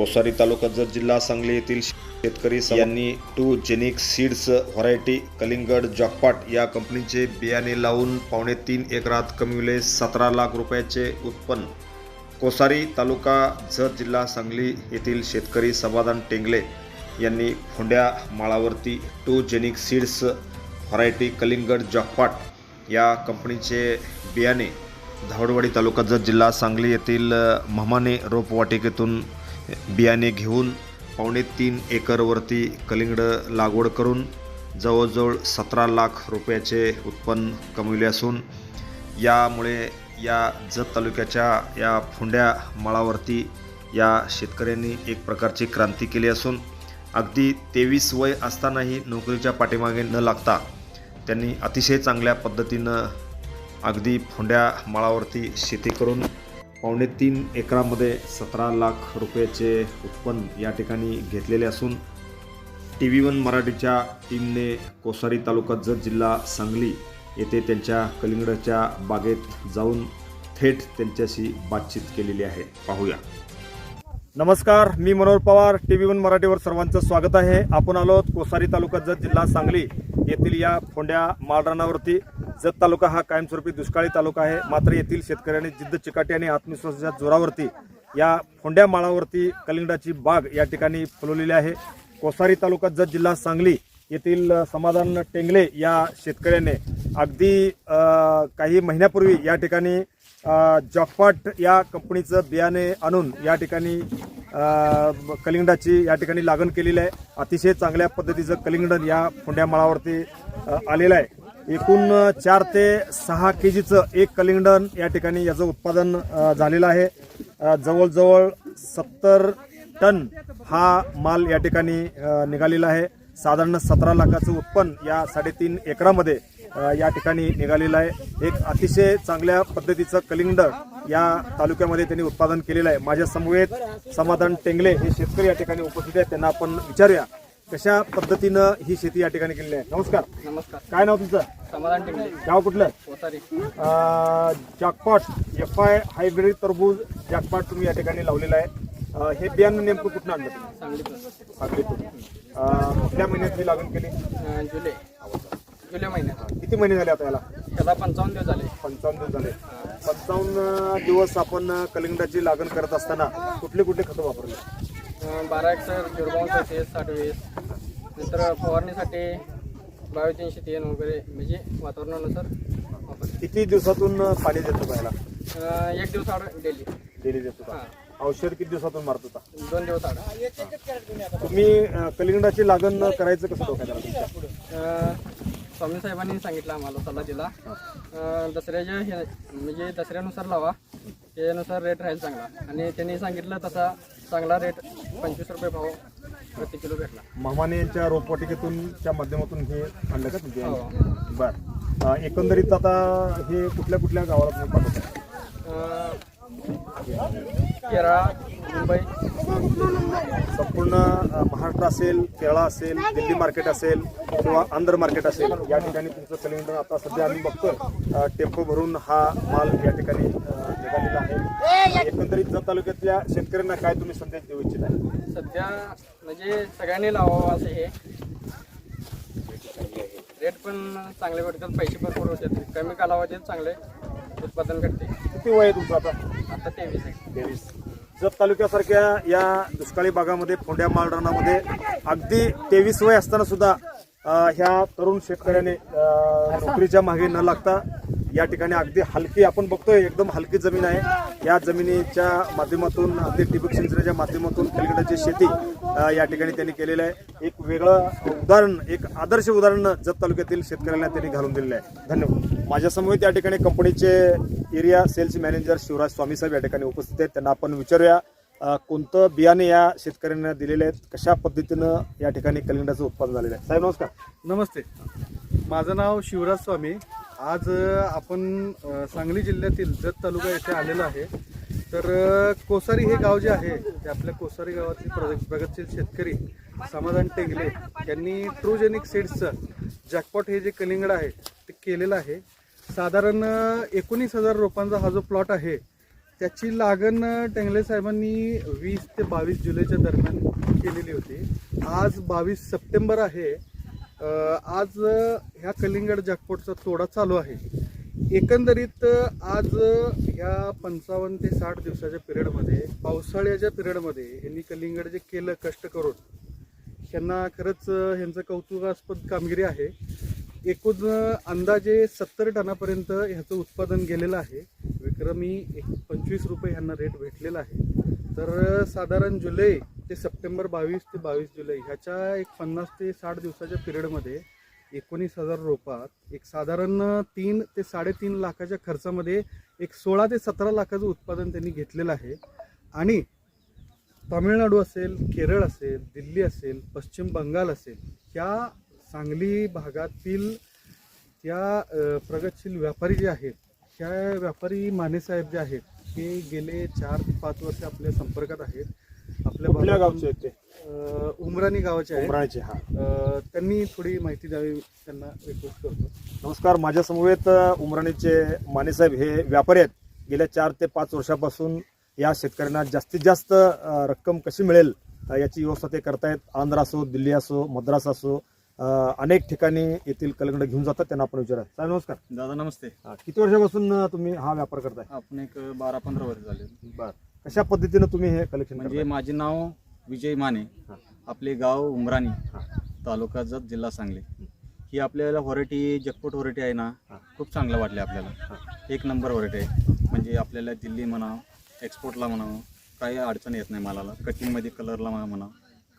कोसारी तालुका जत जिल्हा सांगली येथील शेतकरी यांनी टू जेनिक सीड्स व्हरायटी कलिंगड जॉकपाट या कंपनीचे बियाणे लावून पावणे तीन एकरात कमविले सतरा लाख रुपयाचे उत्पन्न. कोसारी तालुका जत जिल्हा सांगली येथील शेतकरी समाधान टेंगले यांनी फोंड्या माळावरती टू जेनिक सीड्स व्हरायटी कलिंगड जॉकपाट या कंपनीचे बियाणे धावडवाडी तालुका जत जिल्हा सांगली येथील महमाने रोपवाटिकेतून बियाणे घेऊन पावणे तीन एकरवरती कलिंगड लागवड करून जवळजवळ सतरा लाख रुपयाचे उत्पन्न कमविले असून यामुळे या जत तालुक्याच्या या फोंड्या माळावरती या शेतकऱ्यांनी एक प्रकारची क्रांती केली असून अगदी तेवीस वय असतानाही नोकरीच्या पाठीमागे न लागता त्यांनी अतिशय चांगल्या पद्धतीनं अगदी फोंड्या माळावरती शेती करून पावणे तीन एकरामध्ये सतरा लाख रुपयाचे उत्पन्न या ठिकाणी घेतलेले असून टी व्ही वन मराठीच्या टीमने कोसारी तालुका जत जिल्हा सांगली येथे त्यांच्या कलिंगडाच्या बागेत जाऊन थेट त्यांच्याशी बातचीत केलेली आहे. पाहूया. नमस्कार मी Manohar Pawar T V one मराठीवर सर्वांचं स्वागत आहे. आपण आलो कोसारी तालुका जत जिल्हा सांगली येथील या फोंड्या माळरानावरती. जत तालुका हा कायमस्वरूपी दुष्काळी तालुका आहे. मात्र येथील शेतकऱ्यांनी जिद्द चिकाटी आणि आत्मविश्वासाच्या जोरावरती या फोंड्या माळावरती कलिंगडाची बाग या ठिकाणी फुलवलेली आहे. कोसारी तालुका जत जिल्हा सांगली येथील समाधान टेंगले या शेतकऱ्याने अगदी काही महिन्यापूर्वी या ठिकाणी जॉकपाट या कंपनीचं बियाणे आणून या ठिकाणी कलिंगडाची या ठिकाणी लागण केलेली आहे. अतिशय चांगल्या पद्धतीचं कलिंगडन या फोंड्या माळावरती आलेलं आहे. एकूण चार ते सहा के जीचं एक कलिंगडन या ठिकाणी याचं उत्पादन झालेलं आहे. जवळजवळ सत्तर टन हा माल या ठिकाणी निघालेला आहे. साधारण सतरा लाखाचं उत्पन्न या साडेतीन एकरामध्ये या ठिकाणी निघालेलं आहे. एक अतिशय चांगल्या पद्धतीचं कलिंगड या तालुक्यामध्ये त्यांनी उत्पादन केलेलं आहे. माझ्या समवेत समाधान टेंगले हे शेतकरी या ठिकाणी उपस्थित आहेत. त्यांना आपण विचारूया कशा पद्धतीनं ही शेती या ठिकाणी केलेली आहे. नमस्कार. नमस्कार. काय नाव तुमचं? समाधान गाव कुठलं? जॅकपॉट एफ आय हायब्रिड टरबूज जॅकपॉट तुम्ही या ठिकाणी लावलेलं आहे. अ, हे बियाणं नेमकं कुठून आणलं तुम्ही? सांगलीतून. सांगलीतून. अ, कुठल्या महिन्यात ही लागण केली? अं, जुलै. जुलै महिन्यात. किती महिने झाले आता याला? त्याला पंचावन्न दिवस झाले. पंचावन्न दिवस झाले. पंचावन्न दिवस आपण कलिंगडाची लागण करत असताना कुठले कुठले खतं वापरले? अं, बारा एकसर झिरो सतीस साठ वीस नंतर फवारणीसाठी बावीस तीनशे तीन वगैरे म्हणजे वातावरणानुसार किती दिवसातून पाणी देतो अं, एक दिवस आड डेली. डेली देतो का? औषध किती दिवसातून मारत होता दोन दिवस आड. तुम्ही अ, कलिंगडाची लागण करायचं कसं डोक्यात आलं तुमच्या? अं, स्वामी साहेबांनी सांगितलं आम्हाला सल्ला दिला. अं, दसऱ्याच्या हे म्हणजे दसऱ्यानुसार लावा. त्यानुसार रेट राहील चांगला. आणि त्यांनी सांगितलं तसा चांगला रेट पंचवीस रुपये भाव प्रति किलो भेटला. महामाने यांच्या रोपवाटिकेतून च्या माध्यमातून हे आणलं का तुमचे हो. बर. अ, एकंदरीत आता हे कुठल्या कुठल्या गावाला तुम्ही पाठवता? अं, केरळ मुंबई संपूर्ण महाराष्ट्र असेल केरळा असेल दिल्ली मार्केट असेल किंवा आंध्र मार्केट असेल या ठिकाणी तुमचं सिलेंडर आता सध्या आम्ही बघतोय. अ, टेम्पो भरून हा माल या ठिकाणी निघालेला आहे. एकंदरीत जत तालुक्यातल्या शेतकऱ्यांना काय तुम्ही संदेश देऊ इच्छित? आहे सध्या म्हणजे सगळ्यांनी लावावं असं हे. रेट पण चांगले भेटतात पैसे भरपूर होतात. कमी कालावधीत चांगले उत्पादन भेटते किती वय आहे तुमचं आता? आता तेवीस आहे. तेवीस. जत तालुक्यासारख्या या दुष्काळी भागामध्ये फोंड्या माळरानामध्ये अगदी तेवीस वय असताना सुद्धा ह्या तरुण शेतकऱ्याने नोकरीच्या मागे न लागता या ठिकाणी अगदी हलकी आपण बघतोय एकदम हलकी जमीन आहे. या जमिनीच्या माध्यमातून अगदी ठिबक सिंचनाच्या माध्यमातून कलिंगडाची शेती या ठिकाणी त्यांनी केलेलं आहे. एक वेगळं उदाहरण एक आदर्श उदाहरण जत तालुक्यातील शेतकऱ्यांना त्यांनी घालून दिलेलं आहे. धन्यवाद. माझ्यासमोर त्या ठिकाणी कंपनीचे area sales manager Shivraj Swami साहेब या ठिकाणी उपस्थित आहेत. त्यांना आपण विचारूया कोणतं बियाणे या शेतकऱ्यांना दिलेले आहेत कशा पद्धतीनं या ठिकाणी कलिंगडाचं उत्पादन झालेलं आहे? साहेब नमस्कार. नमस्ते. माझं नाव शिवराज स्वामी. आज आपण सांगली जिल्ह्यातील जत तालुका येथे आलेलो आहे. तर कोसारी हे गाव जे आहे ते आपल्या कोसारी गावातील प्रग- प्रगतशील शेतकरी समाधान टेंगले यांनी ट्रूजेनिक सीड्सचं जॅकपॉट हे जे कलिंगड आहे ते केलेलं आहे. साधारण एकोणीस हजार रोपांचा हा जो प्लॉट आहे त्याची लागण टेंगले साहेबांनी वीस ते बावीस जुलैच्या दरम्यान केलेली होती. आज बावीस सप्टेंबर आहे. आज ह्या कलिंगड जॅकपॉटचा तोडा चालू आहे. एकंदरीत आज ह्या पंचावन्न ते साठ दिवसाच्या पिरियडमध्ये पावसाळ्याच्या पिरियडमध्ये यांनी कलिंगड जे केलं कष्ट करून त्यांना खरंच ह्यांचं कौतुकास्पद कामगिरी आहे. एकूण अंदाजे सत्तर टनापर्यंत ह्याचं उत्पादन गेलेलं आहे. विक्रमी एक पंचवीस रुपये ह्यांना रेट भेटलेला आहे. तर साधारण जुलै ते सप्टेंबर बावीस ते बावीस जुलै ह्याच्या एक पन्नास ते साठ दिवसाच्या पिरियडमध्ये एकोणीस हजार रोपात एक साधारण तीन ते साडेतीन लाखाच्या खर्चामध्ये एक सोळा ते सतरा लाखाचं उत्पादन त्यांनी घेतलेलं आहे. आणि तामिळनाडू असेल केरळ असेल दिल्ली असेल पश्चिम बंगाल असेल ह्या सांगली भागातील त्या अ, प्रगतशील व्यापारी जे आहेत ह्या व्यापारी मानेसाहेब जे आहेत हे गेले चार ते पाच वर्ष आपल्या संपर्कात आहेत. आपल्या गावचे आहेत ते? अ, उमराणी गावाचे उमराणीचे हा. त्यांनी थोडी माहिती द्यावी त्यांना रिक्वेस्ट करतो. नमस्कार माझ्या समवेत उमराणीचे मानेसाहेब हे व्यापारी आहेत. गेल्या चार ते पाच वर्षापासून या शेतकऱ्यांना जास्तीत जास्त रक्कम कशी मिळेल याची व्यवस्था ते करतायत. आंध्र असो दिल्ली असो मद्रास असो अनेक ठिकाणी येथील कलंगड घेऊन जातात त्यांना आपण विचारा साहेब नमस्कार. दादा नमस्ते. हा, किती वर्षापासून तुम्ही हा व्यापार करताय? आपण एक बारा पंधरा वर्ष झाले. बर. कशा पद्धतीनं तुम्ही हे कलेक्शन म्हणजे माझे नाव विजय माने. हा. आपले गाव उमराणी. तालुका जत जिल्हा सांगली. ही आपल्याला व्हरायटी जगपोट व्हरायटी आहे ना हा. खूप चांगलं वाटले आपल्याला. एक नंबर व्हरायटी आहे. म्हणजे आपल्याला दिल्ली म्हणा एक्सपोर्टला म्हणा काही अडचण येत नाही मालाला. कटिंगमध्ये कलरला म्हणा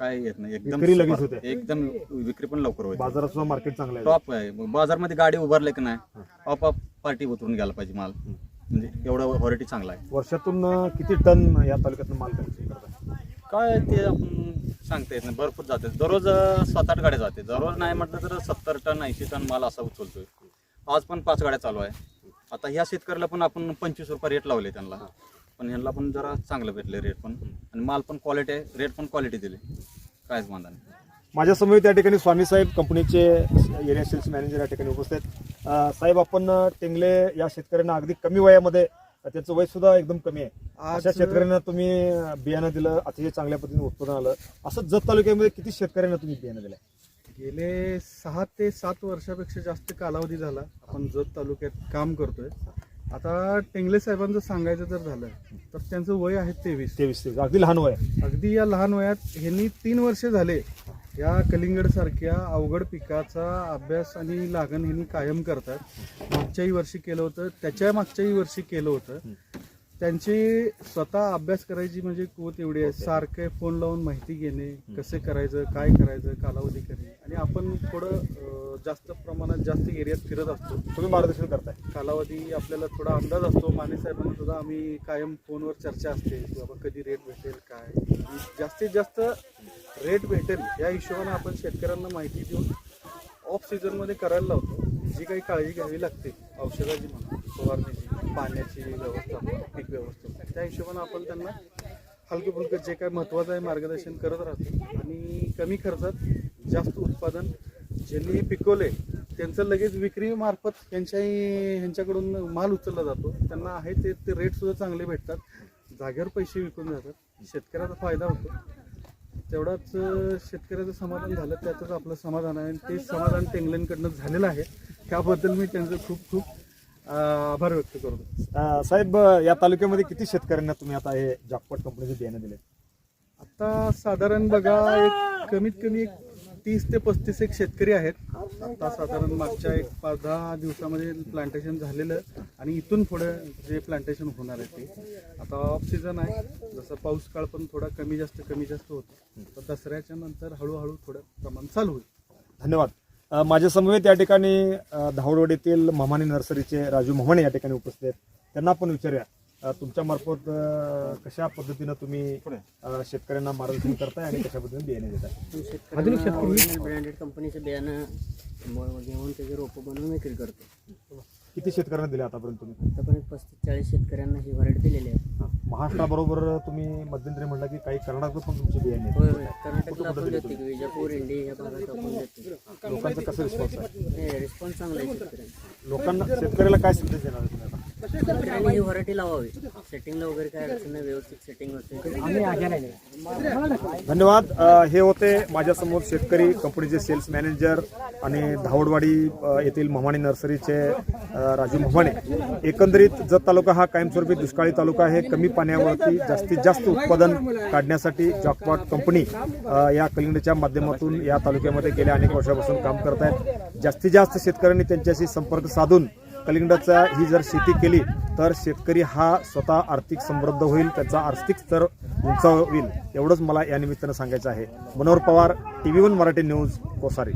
काय येत नाही. एकदम विक्री लगेच super. होते. एकदम विक्री पण लवकर होते. बाजारात सुद्धा मार्केट चांगलं आहे. टॉप आहे. बाजारमध्ये गाडी उभारले की नाही आपोआप पार्टी उतरून घ्यायला पाहिजे माल. म्हणजे एवढा व्हरायटी चांगला आहे. वर्षातून अ, किती टन या तालुक्यातून माल करताय काय ते आपण सांगता येत नाही. भरपूर जाते. दररोज अं, सात आठ गाड्या जाते. दररोज नाही म्हटलं तर सत्तर टन ऐंशी टन माल असा उचलतोय. आज पण पाच गाड्या चालू आहे. आता ह्या शेतकऱ्याला पण आपण पंचवीस रुपये रेट लावले त्यांना. पण ह्यांना पण जरा चांगलं भेटले रेट पण. आणि माल पण क्वालिटी आहे रेट पण क्वालिटी दिली. कायच वांधा नाही. माझ्यासमोर त्या ठिकाणी स्वामी साहेब कंपनीचे एरिया सेल्स मॅनेजर या ठिकाणी उपस्थित आहेत. अं, साहेब आपण टेंगले या शेतकऱ्यांना अगदी कमी वयामध्ये त्यांचं वय सुद्धा एकदम कमी आहे. आज अशा शेतकऱ्यांना तुम्ही बियाणं दिलं अतिशय चांगल्या पद्धतीने उत्पादन आलं. असं जत तालुक्यामध्ये किती शेतकऱ्यांना तुम्ही बियाणं दिलंय? गेले सहा ते सात वर्षापेक्षा जास्त कालावधी झाला. आपण जत तालुक्यात काम करतोय. आता टेंगले साहेबांचं सांगायचं जर झालं तर त्यांचं वय आहे तेवीस. तेवीस तेवीस. अगदी लहान वय आहे. अगदी या लहान वयात ह्यांनी तीन वर्ष झाले या कलिंगड सारख्या अवघड पिकाचा अभ्यास आणि लागण ह्यांनी कायम करतात. मागच्याही वर्षी केलं होतं त्याच्या मागच्याही वर्षी केलं होतं. त्यांची स्वतः अभ्यास करायची म्हणजे कुवत एवढी आहे. सारखे फोन लावून माहिती घेणे कसे करायचं काय करायचं कालावधी करणे. आणि आपण थोडं जास्त प्रमाणात जास्त एरियात फिरत असतो. तुम्ही मार्गदर्शन करताय. कालावधी आपल्याला थोडा अंदाज असतो. माने साहेबांना सुद्धा आम्ही कायम फोनवर चर्चा असते की बाबा कधी रेट भेटेल काय? जास्तीत जास्त रेट भेटेल या हिशोबाने आपण शेतकऱ्यांना माहिती देऊन ऑफ सीझनमध्ये करायला लावतो. जी काही काळजी घ्यावी लागते औषधाची म्हणा फवारणीची. पाण्याची व्यवस्था पीक व्यवस्था. त्या हिशोबानं आपण त्यांना हलकं फुलकं जे काय महत्त्वाचं आहे मार्गदर्शन करत राहतो. आणि कमी खर्चात जास्त उत्पादन ज्यांनी पिकवले त्यांचं लगेच विक्रीमार्फत त्यांच्याही ह्यांच्याकडून माल उचलला जातो. त्यांना आहे ते ते रेटसुद्धा चांगले भेटतात. जागेवर पैसे विकून जातात. शेतकऱ्याचा फायदा होतो. तेवढाच शेतकऱ्याचं समाधान झालं त्याचंच आपलं समाधान आहे. आणि ते समाधान टेंगलेनकडनं झालेलं आहे. त्याबद्दल मी त्यांचं खूप खूप आभार व्यक्त करतो साहेब या तालुक्यामध्ये किती शेतकऱ्यांना तुम्ही आता हे जॉकपॉट कंपनीचे बियाणं दिले? आता साधारण बघा एक कमीत कमी एक तीस ते पस्तीस एक शेतकरी आहेत. आता साधारण मागच्या एक पाच दहा दिवसामध्ये प्लांटेशन झालेलं आणि इथून पुढे जे प्लांटेशन होणार आहे ते. आता ऑफ सीझन आहे. जसं पाऊस काळ पण थोडा कमी जास्त कमी जास्त होतो. तर दसऱ्याच्या नंतर हळूहळू थोडं प्रमाण चालू होईल. धन्यवाद. माझ्या समवेत या ठिकाणी धावडवाड येथील ममानी नर्सरीचे राजू ममाने या ठिकाणी उपस्थित आहेत. त्यांना आपण विचारूया अ, तुमच्या मार्फत अ, कशा पद्धतीनं तुम्ही शेतकऱ्यांना मार्गदर्शन करताय आणि कशा पद्धतीने बियाणे देताय? ओरिजिनल ब्रँडेड कंपनीचं बियाणं घेऊन त्याचे रोपं बनवून विक्री करतो. किती शेतकऱ्यांना दिले आतापर्यंत तुम्ही? आतापर्यंत पस्तीस चाळीस शेतकऱ्यांना ही व्हरायटी दिलेली आहे. महाराष्ट्राबरोबर तुम्ही मध्यंतरी म्हटलं की काही कर्नाटकात पण तुमचे बियाणे आहेत. होय होय. कर्नाटकला आपण देतो की विजापूर इंडी या भागात आपण देतो. लोकांचा कसं रिस्पॉन्स आहे? रिस्पॉन्स चांगला आहे लोकांना शेतकऱ्याला काय संदेश देणार आहे तुम्ही? ही व्हरायटी लावावी. सेटिंगला वगैरे काय अडचण नाही व्यवस्थित सेटिंग होते. धन्यवाद. अ, हे होते माझ्यासमोर शेतकरी कंपनीचे सेल्स मॅनेजर आणि धावडवाडी अ, येथील म्हमाणे नर्सरीचे अ, राजू म्हमाणे. एकंदरीत जत तालुका हा कायमस्वरूपी दुष्काळी तालुका आहे. कमी पाण्यावरती जास्तीत जास्त उत्पादन काढण्यासाठी जॉकपॉट कंपनी अ, या कलिंगडच्या माध्यमातून या तालुक्यामध्ये गेल्या अनेक वर्षापासून काम करत आहेत. जास्तीत जास्त शेतकऱ्यांनी त्यांच्याशी संपर्क साधून कलिंगडाचा ही जर शेती केली तर शेतकरी हा स्वतः आर्थिक समृद्ध होईल त्याचा आर्थिक स्तर उंचावेल. एवढंच मला या निमित्तानं सांगायचं आहे. Manohar Pawar TV one Marathi news Kosari.